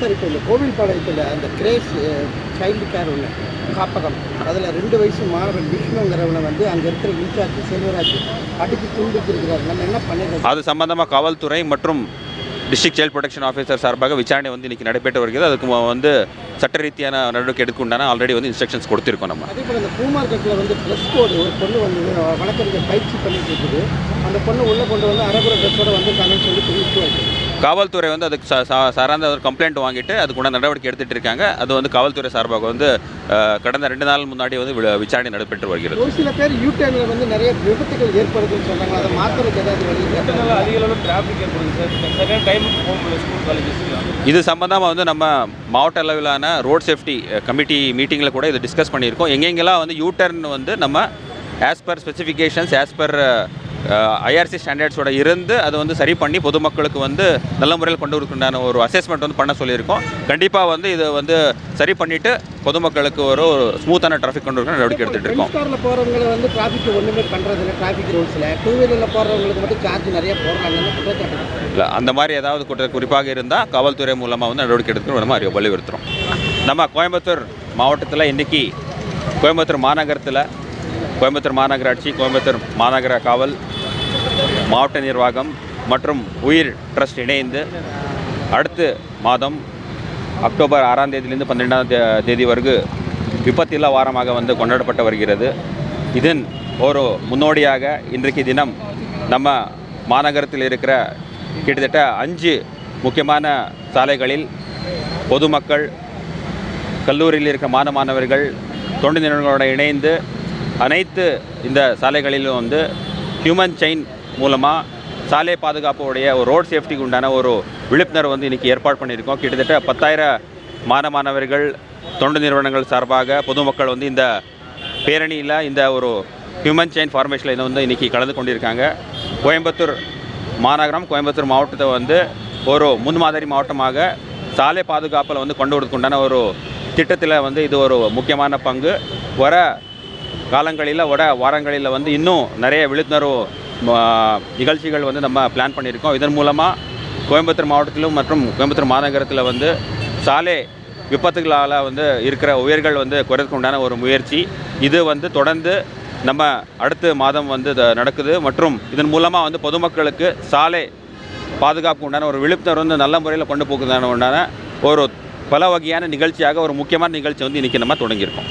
Sir இப்போ இந்த கோவில்பாளையத்தில் அந்த கிரேஸ் சைல்டு கேர் ஒன்று காப்பகம். அதில் ரெண்டு வயசு மாணவன் விஷ்ணுங்கிறவனை வந்து அங்கே இருக்கிற இன்சார்ஜ் செல்வராஜ் அடித்து துண்டிச்சிருக்கிறார். நம்ம என்ன பண்ணிடுறோம் அது சம்பந்தமாக காவல்துறை மற்றும் டிஸ்ட்ரிக்ட் சைல்ட் ப்ரொடெக்ஷன் ஆஃபீஸர் சார்பாக விசாரணை வந்து இன்றைக்கி நடைபெற்று வருகிறது. அதுக்கு வந்து சட்ட ரீதியான நடவடிக்கை எடுக்க உண்டான ஆல்ரெடி வந்து இன்ஸ்ட்ரக்ஷன்ஸ் கொடுத்துருக்கோம் நம்ம. அதே போல் இந்த பூ மார்க்கெட்டில் வந்து ட்ரெஸ் கோடு ஒரு பொண்ணு வந்து வழக்கறிஞர் பயிற்சி பண்ணிட்டு இருக்குது. அந்த பொண்ணு உள்ளே கொண்டு வந்து அரகுர ட்ரெஸ்ஸோட வந்திருக்காங்கன்னு சொல்லி தெரிவிச்சு வருது காவல்துறை வந்து அதுக்கு சார்ந்த ஒரு கம்ப்ளைண்ட் வாங்கிட்டு அதுக்குள்ள நடவடிக்கை எடுத்துட்டு இருக்காங்க. அது வந்து காவல்துறை சார்பாக வந்து கடந்த ரெண்டு நாள் முன்னாடி வந்து வி- விசாரணை நடைபெற்று வருகிறது. ஒரு சில பேர் யூடியூப்ல வந்து நிறைய விபத்துகள் ஏற்படுதுன்னு சொல்கிறாங்க அதை மாற்றுறதுக்கு ஏதாவது வழி இருக்கா? இதனால அதிக அளவில் டிராஃபிக் ஏற்படுது சார் சரியான டைமுக்கு போக முடியல ஸ்கூல் காலேஜஸ்லாம் இது சம்பந்தமாக வந்து நம்ம மாவட்ட அளவிலான ரோட் சேஃப்டி கமிட்டி மீட்டிங்கில் கூட இது டிஸ்கஸ் பண்ணியிருக்கோம். எங்கெங்கெல்லாம் வந்து யூட்டர்ன் வந்து நம்ம as per specifications as per IRC ஸ்டாண்டர்ட்ஸோட இருந்து அதை வந்து சரி பண்ணி பொதுமக்களுக்கு வந்து நல்ல முறையில் கொண்டு வரதுக்குண்டான ஒரு அசஸ்மெண்ட் வந்து பண்ண சொல்லியிருக்கோம். கண்டிப்பாக வந்து இதை வந்து சரி பண்ணிவிட்டு பொதுமக்களுக்கு ஒரு ஸ்மூத்தான டிராஃபிக் கொண்டு வரணும் நடவடிக்கை எடுத்துகிட்டு இருக்கோம். காரில் போகிறவங்களை வந்து டிராஃபிக் ஒன்றுமே பண்ணுறதில்ல டிராஃபிக் ரூல்ஸில் டூ வீலரில் போகிறவங்களுக்கு மட்டும் சார்ஜ் நிறைய போடுறாங்கன்னு இல்லை அந்த மாதிரி ஏதாவது குற்ற குறிப்பாக இருந்தால் காவல்துறை மூலமாக வந்து நடவடிக்கை எடுத்துக்கணும் நம்ம வலியுறுத்துகிறோம் நம்ம கோயம்புத்தூர் மாவட்டத்தில் இன்றைக்கி கோயம்புத்தூர் மாநகரத்தில் கோயம்புத்தூர் மாநகராட்சி கோயம்புத்தூர் மாநகர காவல் மாவட்ட நிர்வாகம் மற்றும் உயிர் ட்ரஸ்ட் இணைந்து அடுத்த மாதம் அக்டோபர் ஆறாம் தேதியிலிருந்து பன்னிரெண்டாம் தேதி வரைக்கும் விபத்தில்லா வாரமாக வந்து கொண்டாடப்பட்டு வருகிறது. இதன் ஒரு முன்னோடியாக இன்றைக்கு தினம் நம்ம மாநகரத்தில் இருக்கிற கிட்டத்தட்ட அஞ்சு முக்கியமான சாலைகளில் பொதுமக்கள் கல்லூரியில் இருக்கிற மாணவ மாணவர்கள் தொண்டு நிறுவனங்களோட இணைந்து அனைத்து இந்த சாலைகளிலும் வந்து ஹியூமன் செயின் மூலமாக சாலை பாதுகாப்புடைய ஒரு ரோட் சேஃப்டிக்கு உண்டான ஒரு விழிப்புணர்வு வந்து இன்றைக்கி ஏற்பாடு பண்ணியிருக்கோம். கிட்டத்தட்ட பத்தாயிரம் மாணவ மாணவர்கள் தொண்டு நிறுவனங்கள் சார்பாக பொதுமக்கள் வந்து இந்த பேரணியில் இந்த ஒரு ஹியூமன் செயின் ஃபார்மேஷனில் வந்து இன்றைக்கி கலந்து கொண்டிருக்காங்க. கோயம்புத்தூர் மாநகரம் கோயம்புத்தூர் மாவட்டத்தை வந்து ஒரு முன்மாதிரி மாவட்டமாக சாலை பாதுகாப்பில் வந்து கொண்டு வரதுக்கு உண்டான ஒரு திட்டத்தில் வந்து இது ஒரு முக்கியமான பங்கு. வர காலங்களில் வர வாரங்களில் வந்து இன்னும் நிறைய விழிப்புணர்வு நிகழ்ச்சிகள் வந்து நம்ம பிளான் பண்ணியிருக்கோம். இதன் மூலமாக கோயம்புத்தூர் மாவட்டத்திலும் மற்றும் கோயம்புத்தூர் மாநகரத்தில் வந்து சாலை விபத்துகளால் வந்து இருக்கிற உயிர்கள் வந்து குறைறதுக்கு உண்டான ஒரு முயற்சி. இது வந்து தொடர்ந்து நம்ம அடுத்த மாதம் வந்து நடக்குது. மற்றும் இதன் மூலமாக வந்து பொதுமக்களுக்கு சாலை பாதுகாப்பு உண்டான ஒரு விழிப்புணர்வு வந்து நல்ல முறையில் கொண்டு போக்குதான உண்டான ஒரு பல வகையான நிகழ்ச்சியாக ஒரு முக்கியமான நிகழ்ச்சி வந்து இன்றைக்கி நம்ம தொடங்கியிருக்கோம்.